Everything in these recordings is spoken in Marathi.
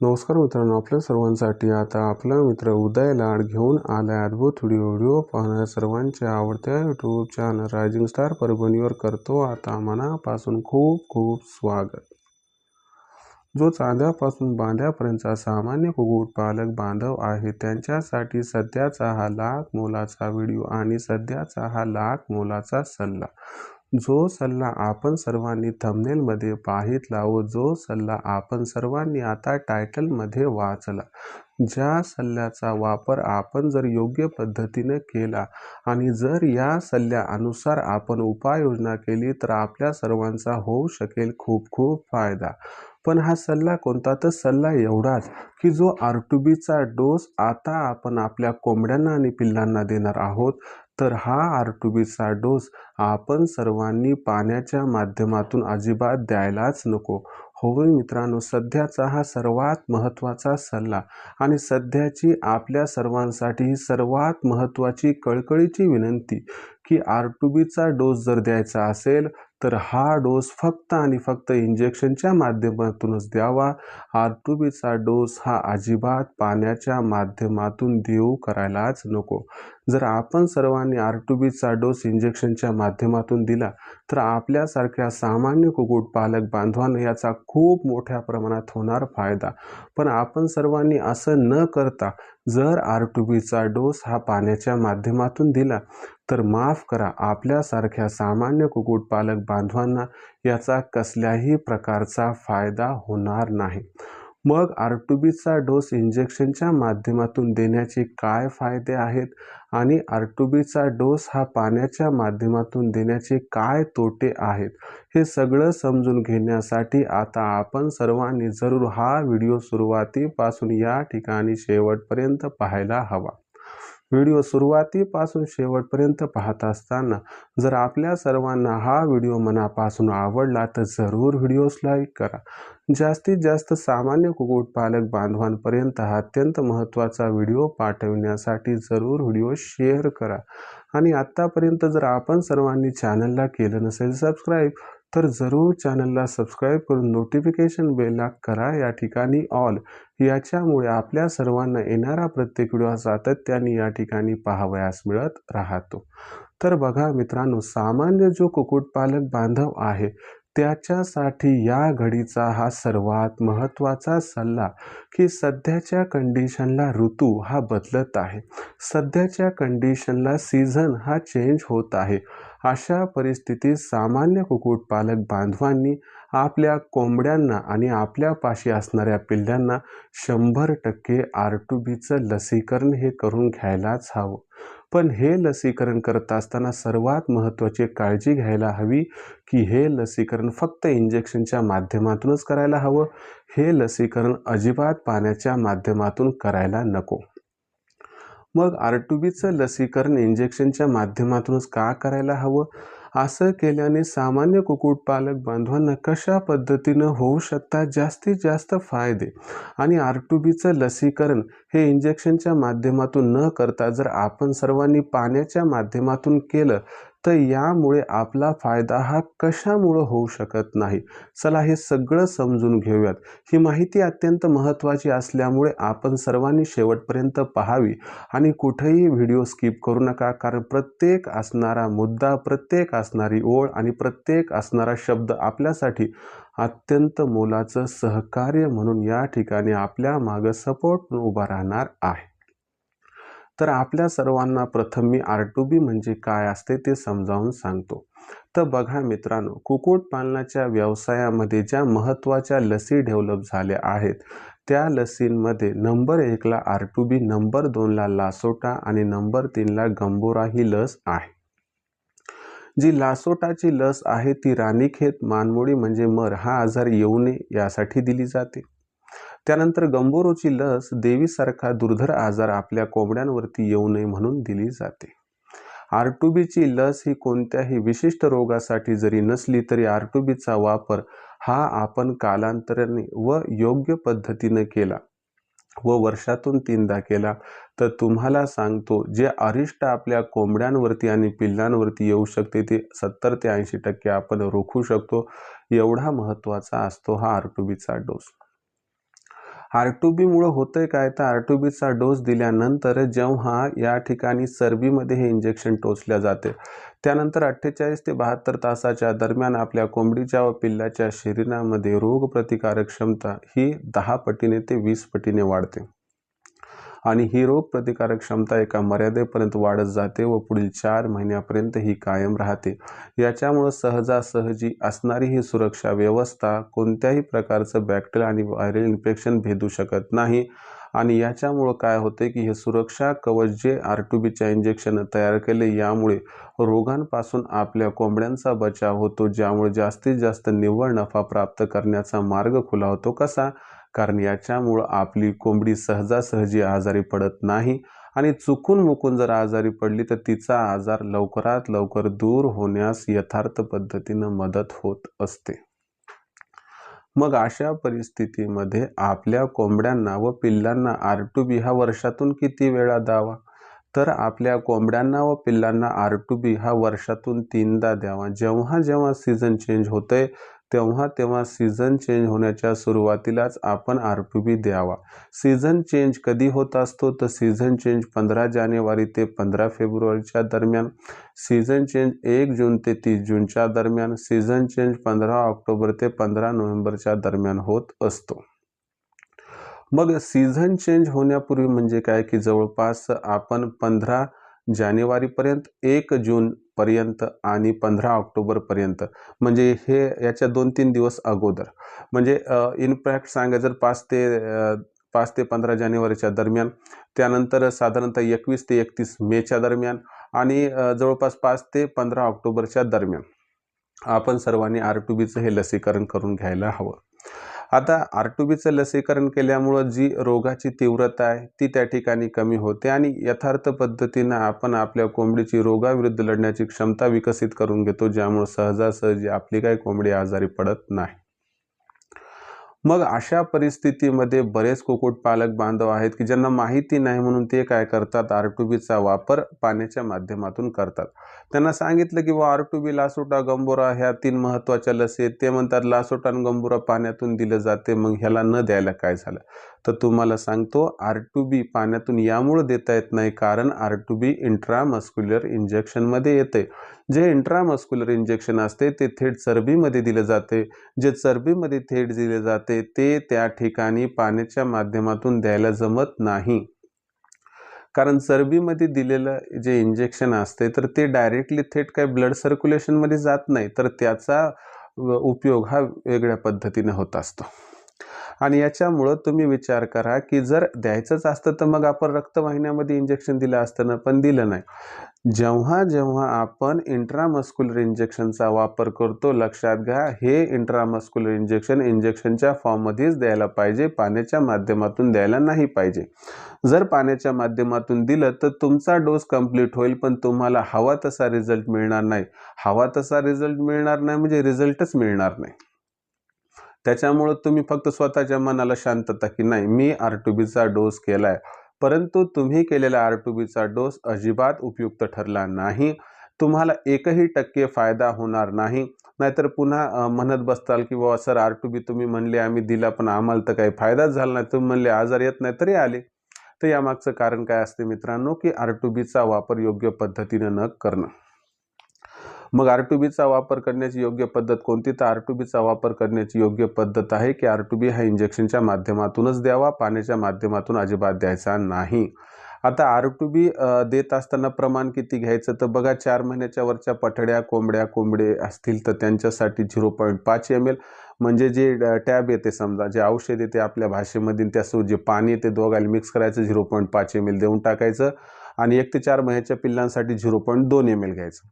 नमस्कार मित्रांनो आपल्या सर्वांसाठी आता आपला मित्र उदय लाड घेऊन आलाय अद्भुत व्हिडिओ व्हिडिओ पाहण्या सर्वांच्या आवडत्या यूट्यूब चॅनल रायझिंग स्टार परभणीवर करतो आता मनापासून खूप खूप स्वागत. जो चांद्यापासून बांध्यापर्यंतचा सामान्य कुक्कुटपालक बांधव आहे त्यांच्यासाठी सध्याचा हा लाख मोलाचा व्हिडिओ आणि सध्याचा हा लाख मोलाचा सल्ला. जो सल्ला आपण सर्वांनी थंबनेलमध्ये पाहितला व जो सल्ला आपण सर्वांनी आता टायटलमध्ये वाचला. ज्या सल्ल्याचा वापर आपण जर योग्य पद्धतीने केला आणि जर या सल्ल्यानुसार आपण उपाययोजना केली तर आपल्या सर्वांचा होऊ शकेल खूप खूप फायदा. पण हा सल्ला कोणता? तर सल्ला एवढाच की जो आर टू बीचा डोस आता आपण आपल्या कोंबड्यांना आणि पिल्लांना देणार आहोत. तर हा आर टू बीचा डोस आपण सर्वांनी पाण्याच्या माध्यमातून अजिबात द्यायलाच नको. होऊन मित्रांनो सध्याचा हा सर्वात महत्त्वाचा सल्ला आणि सध्याची आपल्या सर्वांसाठी ही सर्वात महत्त्वाची कळकळीची विनंती की आर टू बीचा डोस जर द्यायचा असेल तर हा डोस फक्त आणि फक्त इंजेक्शनच्या माध्यमातूनच द्यावा. आर टू बीचा डोस हा अजिबात पाण्याच्या माध्यमातून देऊ करायलाच नको. जर आपण सर्वांनी आर टू बीचा डोस इंजेक्शनच्या माध्यमातून दिला तर आपल्यासारख्या सामान्य कुक्कुटपालक बांधवांना याचा खूप मोठ्या प्रमाणात होणार फायदा. पण आपण सर्वांनी असं न करता जर आर टू बीचा डोस हा पाण्याच्या माध्यमातून दिला तर माफ करा आपल्यासारख्या सामान्य कुक्कुटपालक बांधवांना याचा कसल्याही प्रकारचा फायदा होणार नाही. मग आर टू बीचा डोस इंजेक्शनच्या माध्यमातून देण्याचे काय फायदे आहेत? आणि आर टू बीचा डोस हा पाण्याच्या माध्यमातून देण्याचे काय तोटे आहेत? हे सगळं समजून घेण्यासाठी आता आपण सर्वांनी जरूर हा व्हिडिओ सुरुवातीपासून या ठिकाणी शेवटपर्यंत पाहायला हवा. व्हिडिओ सुरुवातीपासून शेवटपर्यंत पाहत असताना जर आपल्या सर्वांना हा व्हिडिओ मनापासून आवडला तर जरूर व्हिडिओस लाईक करा. जास्तीत जास्त सामान्य कुक्कुटपालक बांधवांपर्यंत हा अत्यंत महत्त्वाचा व्हिडिओ पाठवण्यासाठी जरूर व्हिडिओ शेअर करा. आणि आत्तापर्यंत जर आपण सर्वांनी चॅनलला केलं नसेल सबस्क्राईब तर जरूर चॅनलला सबस्क्राईब करून नोटिफिकेशन बेलला करा या ठिकाणी ऑल. याच्यामुळे आपल्या सर्वांना येणारा प्रत्येक व्हिडिओ सातत्याने या ठिकाणी पाहावयास मिळत राहतो. तर बघा मित्रांनो सामान्य जो कुक्कुटपालक बांधव आहे त्याच्यासाठी या घडीचा हा सर्वात महत्त्वाचा सल्ला की सध्याच्या कंडिशनला ऋतू हा बदलत आहे. सध्याच्या कंडिशनला सीझन हा चेंज होत आहे. अशा परिस्थितीत सामान्य कुक्कुटपालक बांधवांनी आपल्या कोंबड्यांना आणि आपल्यापाशी असणाऱ्या पिल्ल्यांना शंभर टक्के आर टू बीचं लसीकरण हे करून घ्यायलाच हवं. पण हे लसीकरण करत असताना सर्वात महत्त्वाची काळजी घ्यायला हवी की हे लसीकरण फक्त इंजेक्शनच्या माध्यमातूनच करायला हवं. हे लसीकरण अजिबात पाण्याच्या माध्यमातून करायला नको. मग आर टू बीचं लसीकरण इंजेक्शनच्या माध्यमातूनच का करायला हवं? असं केल्याने सामान्य कुक्कुटपालक बांधवांना कशा पद्धतीनं होऊ शकतात जास्तीत जास्त फायदे? आणि आर टू बीचं लसीकरण हे इंजेक्शनच्या माध्यमातून न करता जर आपण सर्वांनी पाण्याच्या माध्यमातून केलं तर यामुळे आपला फायदा हा कशामुळं होऊ शकत नाही? चला हे सगळं समजून घेऊयात. ही माहिती अत्यंत महत्त्वाची असल्यामुळे आपण सर्वांनी शेवटपर्यंत पाहावी आणि कुठेही व्हिडिओ स्किप करू नका कारण प्रत्येक असणारा मुद्दा प्रत्येक असणारी ओळ आणि प्रत्येक असणारा शब्द आपल्यासाठी अत्यंत मोलाचं सहकार्य म्हणून या ठिकाणी आपल्या मागं सपोर्ट उभा राहणार आहे. तर आपल्या सर्वांना प्रथम मी आर टू बी म्हणजे काय असते ते समजावून सांगतो. तर बघा मित्रांनो कुक्कुटपालनाच्या व्यवसायामध्ये ज्या महत्त्वाच्या लसी डेव्हलप झाल्या आहेत त्या लसींमध्ये नंबर एकला आर टू बी नंबर दोनला लासोटा आणि नंबर तीनला गंबोरा ही लस आहे. जी लासोटाची लस आहे ती राणीखेत मानमोडी म्हणजे मर हा आजार येऊ नये यासाठी दिली जाते. त्यानंतर गंभोरोची लस देवीसारखा दुर्धर आजार आपल्या कोंबड्यांवरती येऊ नये म्हणून दिली जाते. आर टू बीची लस ही कोणत्याही विशिष्ट रोगासाठी जरी नसली तरी आर टू बीचा वापर हा आपण कालांतराने व योग्य पद्धतीने केला व वर्षातून तीनदा केला तर तुम्हाला सांगतो जे अरिष्ट आपल्या कोंबड्यांवरती आणि पिल्लांवरती येऊ शकते ते सत्तर ते ऐंशी टक्के आपण रोखू शकतो. एवढा महत्त्वाचा असतो हा आर टू बीचा डोस आर टू बीमुळं होतं आहे काय? तर आर टू बीचा डोस दिल्यानंतर जेव्हा या ठिकाणी सर्बीमध्ये हे इंजेक्शन टोचल्या जाते. त्यानंतर अठ्ठेचाळीस ते बहात्तर तासाच्या दरम्यान आपल्या कोंबडीच्या व पिल्लाच्या शरीरामध्ये रोगप्रतिकारक क्षमता ही दहा पटीने ते वीस पटीने वाढते. आणि ही रोगप्रतिकारक क्षमता एका मर्यादेपर्यंत वाढत जाते व पुढील चार महिन्यापर्यंत ही कायम राहते. याच्यामुळं सहजासहजी असणारी ही सुरक्षा व्यवस्था कोणत्याही प्रकारचं बॅक्टेरिया आणि व्हायरल इन्फेक्शन भेदू शकत नाही. आणि याच्यामुळं काय होते की हे सुरक्षा कवच जे आर टू बीच्या इंजेक्शन तयार केले यामुळे रोगांपासून आपल्या कोंबड्यांचा बचाव होतो ज्यामुळे जास्तीत जास्त निव्वळ नफा प्राप्त करण्याचा मार्ग खुला होतो कसा? कारण याच्यामुळं आपली कोंबडी सहजासहजी आजारी पडत नाही आणि चुकून मुकून जर आजारी पडली तर तिचा आजार लवकरात लवकर दूर होण्यास यथार्थ पद्धतीनं मदत होत असते. मग अशा परिस्थितीमध्ये आपल्या कोंबड्यांना व पिल्लांना आर टू बी हा वर्षातून किती वेळा द्यावा? तर आपल्या कोंबड्यांना व पिल्लांना आर टू बी हा वर्षातून तीनदा द्यावा. जेव्हा जेव्हा सीझन चेंज होतंय तेव्हा तेव्हा सीझन चेंज होण्याच्या सुरुवातीलाच आपण आर पी बी द्यावा. सीझन चेंज कधी होत असतो? तर सीझन चेंज पंधरा जानेवारी ते पंधरा फेब्रुवारीच्या दरम्यान. सीझन चेंज एक जून ते तीस जूनच्या दरम्यान. सीझन चेंज पंधरा ऑक्टोबर ते पंधरा नोव्हेंबरच्या दरम्यान होत असतो. मग सीझन चेंज होण्यापूर्वी म्हणजे काय? की जवळपास आपण पंधरा जानेवारीपर्यंत एक जून पर्यंत आणि पंधरा ऑक्टोबरपर्यंत म्हणजे हे याच्या दोन तीन दिवस अगोदर. म्हणजे इनफॅक्ट सांगायचं जर पाच ते पाच ते पंधरा जानेवारीच्या दरम्यान त्यानंतर साधारणतः एकवीस ते एकतीस मेच्या दरम्यान आणि जवळपास पाच ते पंधरा ऑक्टोबरच्या दरम्यान. आपण सर्वांनी आर टू बीचं हे लसीकरण करून घ्यायला हवं. आता आर टू बीचं लसीकरण केल्यामुळं जी रोगाची तीव्रता आहे ती त्या ठिकाणी कमी होते आणि यथार्थ पद्धतीनं आपण आपल्या कोंबडीची रोगाविरुद्ध लढण्याची क्षमता विकसित करून घेतो ज्यामुळं सहजासहजी आपली काही कोंबडी आजारी पडत नाही. मग अशा परिस्थितीमध्ये बरेच कुक्कुटपालक बांधव आहेत की ज्यांना माहिती नाही म्हणून ते काय करतात? आर टू बीचा वापर पाण्याच्या माध्यमातून करतात. त्यांना सांगितलं की वा R two B LaSota Gumboro ह्या तीन महत्त्वाच्या लसी आहेत. ते म्हणतात लासोटा आणि गंबोरा पाण्यातून दिलं जाते मग ह्याला न द्यायला काय झालं? तर तुम्हाला सांगतो आर टू बी पाण्यातून यामुळं देता येत नाही कारण आर टू बी इंट्रामस्क्युलर इंजेक्शनमध्ये येते जे इंट्रामस्क्युलर इंजेक्शन असते ते थेट चरबीमध्ये दिलं जाते. जे चरबीमध्ये थेट दिले जाते ते त्या ठिकाणी पाण्याच्या माध्यमातून द्यायला जमत नाही. कारण चरबीमध्ये दिलेलं जे इंजेक्शन असते तर ते डायरेक्टली थेट काही ब्लड सर्क्युलेशनमध्ये जात नाही तर त्याचा उपयोग हा वेगळ्या पद्धतीने होत असतो. आणि याच्यामुळं तुम्ही विचार करा की जर द्यायचंच असतं तर मग आपण रक्तवाहिन्यामध्ये इंजेक्शन दिलं असतं ना पण दिलं नाही. जेव्हा जेव्हा आपण इंट्रामस्क्युलर इंजेक्शनचा वापर करतो लक्षात घ्या हे इंट्रामस्क्युलर इंजेक्शन इंजेक्शनच्या फॉर्ममध्येच द्यायला पाहिजे पाण्याच्या माध्यमातून द्यायला नाही पाहिजे. जर पाण्याच्या माध्यमातून दिलं तर तुमचा डोस कंप्लीट होईल पण तुम्हाला हवा तसा रिझल्ट मिळणार नाही. हवा तसा रिझल्ट मिळणार नाही म्हणजे रिझल्टच मिळणार नाही. त्याच्यामुळं तुम्ही फक्त स्वतःच्या मनाला शांतता की नाही मी आर टू बीचा डोस केला आहे परंतु तुम्ही केलेला आर टू बीचा डोस अजिबात उपयुक्त ठरला नाही. तुम्हाला एकही टक्के फायदा होणार नाही. नाहीतर पुन्हा म्हणत बसताल की बाबा सर आर टू बी तुम्ही म्हणले आम्ही दिला पण आम्हाला तर काही फायदाच झाला नाही. तुम्ही म्हणले आजार येत नाही तरी आले. तर यामागचं कारण काय असते मित्रांनो की आर टू बीचा वापर योग्य पद्धतीनं न करणं. मग आर टू बीचा वापर करण्याची योग्य पद्धत कोणती? तर आर टू बीचा वापर करण्याची योग्य पद्धत आहे की आर टू बी हा इंजेक्शनच्या माध्यमातूनच द्यावा पाण्याच्या माध्यमातून अजिबात द्यायचा नाही. आता आर टू बी देत असताना प्रमाण किती घ्यायचं? तर बघा चार महिन्याच्या वरच्या पठड्या कोंबड्या कोंबडे असतील तर त्यांच्यासाठी झिरो पॉईंट पाच एम एल म्हणजे जे टॅब येते समजा जे औषध येते आपल्या भाषेमधील त्यासो जे पाणी येते दोघायला मिक्स करायचं झिरो पॉईंट पाच एम एल देऊन टाकायचं आणि एक ते चार महिन्याच्या पिल्लांसाठी झिरो पॉईंट दोन एम एल घ्यायचं.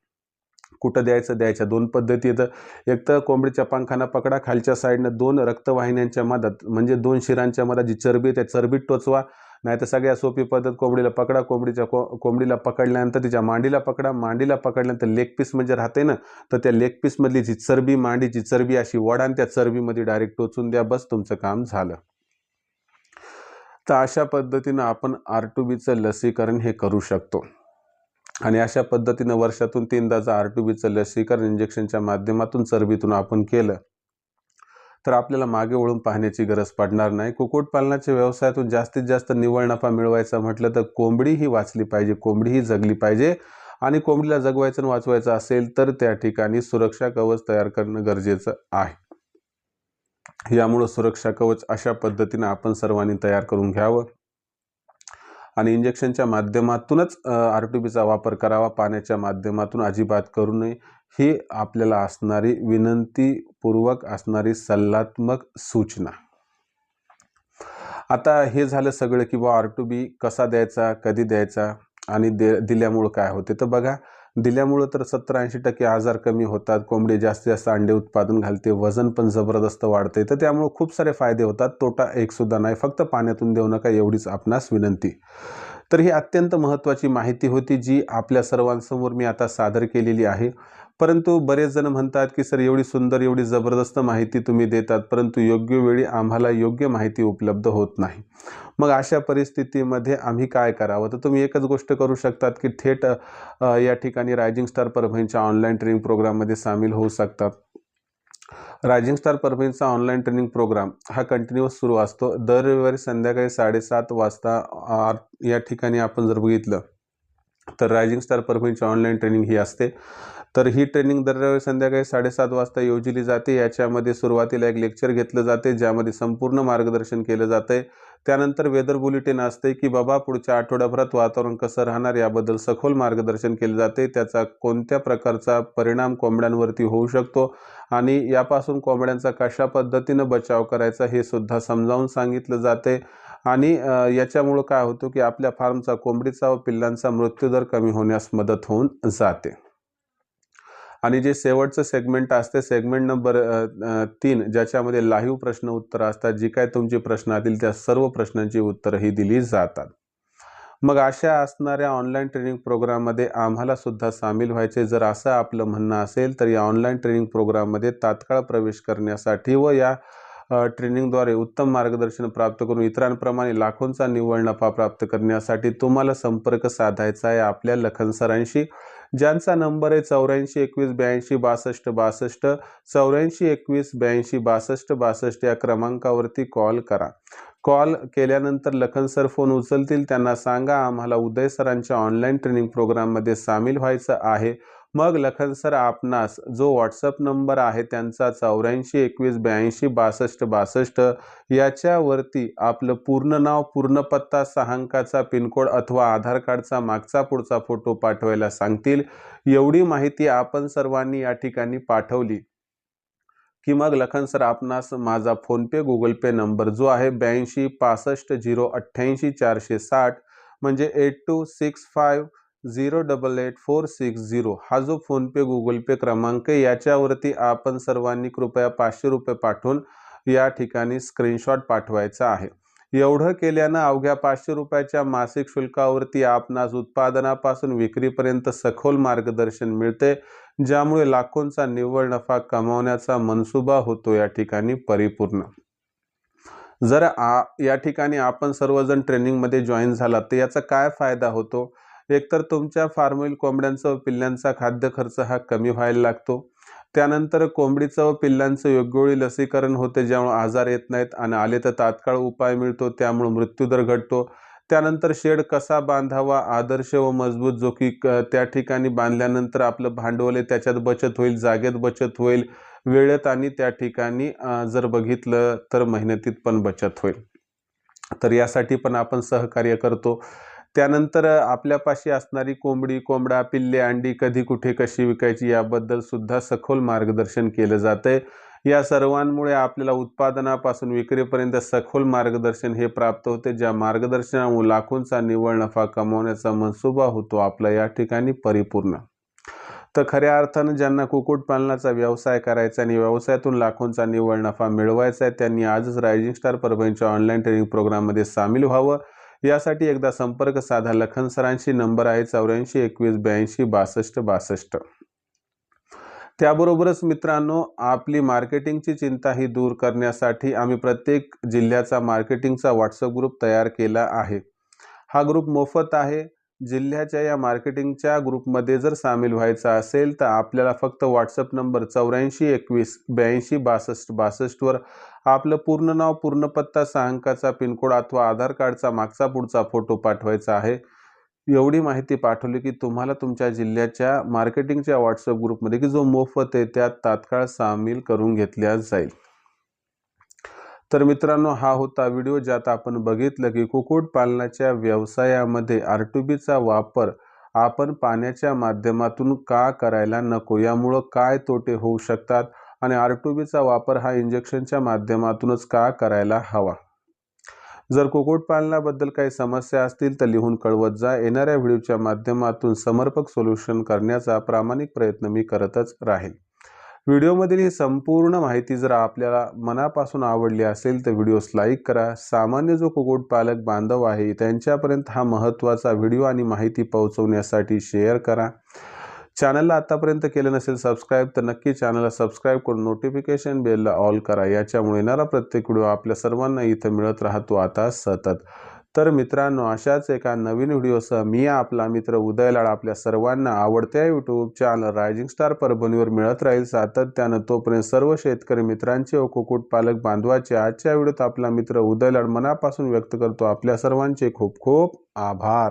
कुठं द्यायचं? द्यायच्या दोन पद्धती येतं एक तर कोंबडीच्या पंखाना पकडा खालच्या साईडनं दोन रक्तवाहिन्यांच्या मधात म्हणजे दोन शिरांच्या मधात जी चरबी त्या चरबीत टोचवा. नाही तर सगळ्या सोपी पद्धत कोंबडीला पकडा कोंबडीच्या को कोंबडीला पकडल्यानंतर तिच्या मांडीला पकडा. मांडीला पकडल्यानंतर लेग पीस म्हणजे राहते ना तर त्या लेग पीसमधली जी चरबी मांडीची चरबी अशी वडा आणि त्या चरबीमध्ये डायरेक्ट टोचून द्या. बस तुमचं काम झालं. तर अशा पद्धतीनं आपण आर टू बीचं लसीकरण हे करू शकतो. आणि अशा पद्धतीनं वर्षातून तीनदाचं आर टू बीचं लसीकरण इंजेक्शनच्या माध्यमातून चरबीतून आपण केलं तर आपल्याला मागे वळून पाहण्याची गरज पडणार नाही. कुक्कुटपालनाच्या व्यवसायातून जास्तीत जास्त निव्वळ नफा मिळवायचा म्हटलं तर कोंबडी ही वाचली पाहिजे कोंबडी ही जगली पाहिजे. आणि कोंबडीला जगवायचं आणि वाचवायचं असेल तर त्या ठिकाणी सुरक्षा कवच तयार करणं गरजेचं आहे. यामुळं सुरक्षा कवच अशा पद्धतीनं आपण सर्वांनी तयार करून घ्यावं. आणि इंजेक्शनच्या माध्यमातूनच आर टी बीचा वापर करावा पाण्याच्या माध्यमातून अजिबात करू नये. ही आपल्याला असणारी विनंतीपूर्वक असणारी सल्लात्मक सूचना. आता हे झालं सगळं की बा आर टू बी कसा द्यायचा कधी द्यायचा आणि दे दिल्यामुळं काय होते. तर बघा दिल्यामुळं तर सत्तर ऐंशी टक्के आजार कमी होतात कोंबडी जास्तीत जास्त अंडे उत्पादन घालते वजन पण जबरदस्त वाढते. तर त्यामुळं खूप सारे फायदे होतात. तोटा एकसुद्धा नाही. फक्त पाण्यातून देऊ नका एवढीच आपणास विनंती. तर ही अत्यंत महत्त्वाची माहिती होती जी आपल्या सर्वांसमोर मी आता सादर केलेली आहे. परंतु बरेच जण म्हणतात की सर एवढी सुंदर एवढी जबरदस्त माहिती तुम्ही देतात परंतु योग्य वेळी आम्हाला योग्य माहिती उपलब्ध होत नाही. मग अशा परिस्थितीमध्ये आम्ही काय करावं? तर तुम्ही एकच गोष्ट करू शकतात की थेट या ठिकाणी रायझिंग स्टार परभणीच्या ऑनलाईन ट्रेनिंग प्रोग्राममध्ये सामील होऊ शकतात. रायझिंग स्टार परभणीचा ऑनलाईन ट्रेनिंग प्रोग्राम हा कंटिन्युअस सुरू असतो. दर रविवारी संध्याकाळी साडेसात वाजता या ठिकाणी आपण जर बघितलं तर रायझिंग स्टार परभणीची ऑनलाईन ट्रेनिंग ही असते. तर ही ट्रेनिंग दरवेळी संध्याकाळी साडेसात वाजता योजली जाते. याच्यामध्ये सुरुवातीला एक लेक्चर घेतलं जाते ज्यामध्ये संपूर्ण मार्गदर्शन केलं जाते त्यानंतर वेदर बुलेटिन असते की बाबा पुढच्या आठवड्याभरात वातावरण कसं राहणार याबद्दल सखोल मार्गदर्शन केले जाते त्याचा कोणत्या प्रकारचा परिणाम कोंबड्यांवरती होऊ शकतो आणि यापासून कोंबड्यांचा कशा पद्धतीनं बचाव करायचा हे सुद्धा समजावून सांगितलं जाते आणि याच्यामुळं काय होतं की आपल्या फार्मचा कोंबडीचा व पिल्लांचा मृत्यूदर कमी होण्यास मदत होऊन जाते. आणि जे शेवटचं सेगमेंट असते सेगमेंट नंबर तीन ज्याच्यामध्ये लाईव्ह प्रश्न उत्तर असतात जी काय तुमचे प्रश्न असतील त्या सर्व प्रश्नांची उत्तरंही दिली जातात. मग अशा असणाऱ्या ऑनलाईन ट्रेनिंग प्रोग्राममध्ये आम्हाला सुद्धा सामील व्हायचे. जर असं आपलं म्हणणं असेल तर या ऑनलाईन ट्रेनिंग प्रोग्राममध्ये तात्काळ प्रवेश करण्यासाठी व या ट्रेनिंगद्वारे उत्तम मार्गदर्शन प्राप्त करून इतरांप्रमाणे लाखोंचा निव्वळ नफा प्राप्त करण्यासाठी तुम्हाला संपर्क साधायचा आहे आपल्या लखन सरांशी. ज्यांचा नंबर आहे चौऱ्याऐंशी एकवीस ब्याऐंशी बासष्ट बासष्ट चौऱ्याऐंशी एकवीस ब्याऐंशी बासष्ट बासष्ट या क्रमांकावरती कॉल करा. कॉल केल्यानंतर लखन सर फोन उचलतील. त्यांना सांगा आम्हाला उदय सरांच्या ऑनलाईन ट्रेनिंग प्रोग्राममध्ये सामील व्हायचं आहे. मग लखन सर आपणास जो व्हॉट्सअप नंबर आहे त्यांचा चौऱ्याऐंशी एकवीस ब्याऐंशी बासष्ट बासष्ट याच्यावरती आपलं पूर्ण नाव पूर्ण पत्ता सहांकाचा पिनकोड अथवा आधार कार्डचा मागचा पुढचा फोटो पाठवायला सांगतील. एवढी माहिती आपण सर्वांनी या ठिकाणी पाठवली. की मग लखन सर आपणास माझा फोनपे गुगल पे नंबर जो आहे ब्याऐंशी पासष्ट झिरो अठ्ठ्याऐंशी चारशे साठ म्हणजे eight two six five zero double eight four six zero हा जो फोनपे गुगल पे क्रमांक आहे याच्यावरती आपण सर्वांनी कृपया पाचशे रुपये पाठवून या ठिकाणी स्क्रीनशॉट पाठवायचा आहे. एवढं केल्यानं अवघ्या पाचशे रुपयाच्या मासिक शुल्कावरती आपणास उत्पादनापासून विक्रीपर्यंत सखोल मार्गदर्शन मिळते ज्यामुळे लाखोंचा निव्वळ नफा कमावण्याचा मनसुबा होतो या ठिकाणी परिपूर्ण. जर आ या ठिकाणी आपण सर्वजण ट्रेनिंगमध्ये जॉईन झाला तर याचा काय फायदा होतो? एकतर तुमच्या फार्मोईल कोंबड्यांचा व पिल्ल्यांचा खाद्य खर्च हा कमी व्हायला लागतो. त्यानंतर कोंबडीचं व पिल्लांचं योग्यवेळी लसीकरण होते ज्यामुळे आजार येत नाहीत आणि आले तर तात्काळ उपाय मिळतो त्यामुळे मृत्यूदर घटतो. त्यानंतर शेड कसा बांधावा आदर्श व मजबूत जो की त्या ठिकाणी बांधल्यानंतर आपलं भांडवल आहे त्याच्यात बचत होईल जागेत बचत होईल. वेळेत आणि त्या ठिकाणी जर बघितलं तर मेहनतीत पण बचत होईल. तर यासाठी पण आपण सहकार्य करतो. त्यानंतर आपल्यापाशी असणारी कोंबडी कोंबडा पिल्ले अंडी कधी कुठे कशी विकायची याबद्दल सुद्धा सखोल मार्गदर्शन केलं जातं या सर्वांमुळे आपल्याला उत्पादनापासून विक्रीपर्यंत सखोल मार्गदर्शन हे प्राप्त होते ज्या मार्गदर्शनामुळे लाखोंचा निव्वळ नफा कमवण्याचा मनसुबा होतो आपला या ठिकाणी परिपूर्ण. तर खऱ्या अर्थानं ज्यांना कुक्कुटपालनाचा व्यवसाय करायचा आणि व्यवसायातून लाखोंचा निव्वळ नफा मिळवायचा आहे त्यांनी आजच रायझिंग स्टार परभणीच्या ऑनलाईन ट्रेनिंग प्रोग्राममध्ये सामील व्हावं. यासाठी एकदा संपर्क साधा. लखन सरांशी नंबर आहे चौऱ्याऐंशी एकवीस ब्याऐंशी बासष्ट बासष्ट. त्याबरोबरच मित्रांनो आपली मार्केटिंगची चिंता ही दूर करण्यासाठी आम्ही प्रत्येक जिल्ह्याचा मार्केटिंगचा व्हॉट्सअप ग्रुप तयार केला आहे. हा ग्रुप मोफत आहे. जिल्ह्याच्या या मार्केटिंगच्या ग्रुपमध्ये जर सामील व्हायचं असेल तर आपल्याला फक्त व्हॉट्सअप नंबर चौऱ्याऐंशी एकवीस ब्याऐंशी बासष्ट बासष्टवर आपलं पूर्ण नाव पूर्ण पत्ता सहा अंकाचा पिनकोड अथवा आधार कार्डचा मागचा पुढचा फोटो पाठवायचा आहे. एवढी माहिती पाठवली की तुम्हाला तुमच्या जिल्ह्याच्या मार्केटिंगच्या व्हॉट्सअप ग्रुपमध्ये की जो मोफत आहे त्यात तात्काळ सामील करून घेतल्या जाईल. तर मित्रांनो हा होता व्हिडिओ ज्यात आपण बघितलं की कुक्कुटपालनाच्या व्यवसायामध्ये आर टू बीचा वापर आपण पाण्याच्या माध्यमातून का करायला नको यामुळं काय तोटे होऊ शकतात आणि आर टू बीचा वापर हा इंजेक्शनच्या माध्यमातूनच का करायला हवा? जर कुक्कुटपालनाबद्दल काही समस्या असतील तर लिहून कळवत जा. येणाऱ्या व्हिडिओच्या माध्यमातून समर्पक सोल्युशन करण्याचा प्रामाणिक प्रयत्न मी करतच राहील व्हिडिओमधील ही संपूर्ण माहिती जर आपल्याला मनापासून आवडली असेल तर व्हिडिओस लाईक करा. सामान्य जो कुक्कुटपालक बांधव आहे त्यांच्यापर्यंत हा महत्त्वाचा व्हिडिओ आणि माहिती पोहोचवण्यासाठी शेअर करा. चॅनलला आतापर्यंत केलं नसेल सबस्क्राईब तर नक्की चॅनलला सबस्क्राईब करून नोटिफिकेशन बेलला ऑल करा. याच्यामुळे येणारा प्रत्येक व्हिडिओ आपल्या सर्वांना इथं मिळत राहतो. आता सतत तर मित्रांनो अशाच एका नवीन व्हिडिओसह मी आपला मित्र उदयलाड आपल्या सर्वांना आवडत्या यूट्यूब चॅनल रायझिंग स्टार परभणीवर मिळत राहील सातत्यानं. तोपर्यंत सर्व शेतकरी मित्रांचे व कुक्कुटपालक बांधवाचे आजच्या व्हिडिओत आपला मित्र उदयलाड मनापासून व्यक्त करतो. आपल्या सर्वांचे खूप खूप आभार.